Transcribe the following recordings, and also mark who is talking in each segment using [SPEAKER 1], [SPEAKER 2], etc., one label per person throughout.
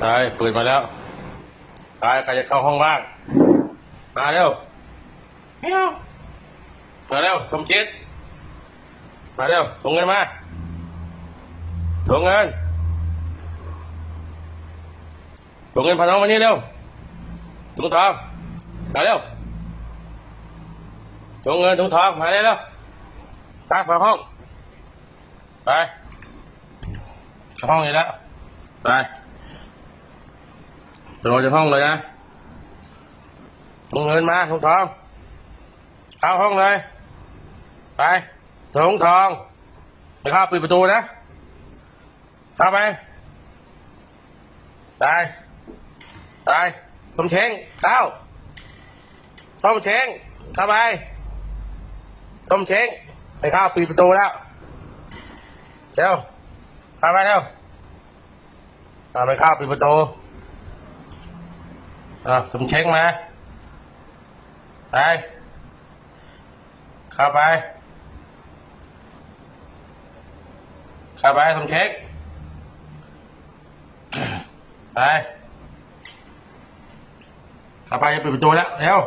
[SPEAKER 1] ไปเปิดมาแล้วไปใครจะเข้าห้องว่าง มาเร็วเร็วมาเร็วสมจิตมาเร็วส่งเงินมาส่งเงินส่งเงินพาน้องมานี่เร็วถุงทองมาเร็วส่งเงินถุงทองมาเร็วตากไป ห้องไปเข้าห้องอีกแล้วไป เรอจะห้องเลยนะถุงเงินมาถุงทอง เข้าห้องเลย ไปถุงทองไปเข้าปิดประตูนะ เข้าไป ไป ไปสมเชงเข้าสมเชงเข้าไปสมเชงไปเข้าปิดประตูแล้วเร็วเข้าไปเร็วเอาไปเข้าปิดประตู อะสมเชงมา ไป เข้าไป เข้าไปสมเช็ค ไป เข้าไปจะปิดประตูแล้ว เร็ว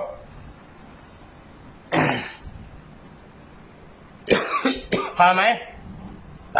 [SPEAKER 1] เข้าไหม ไป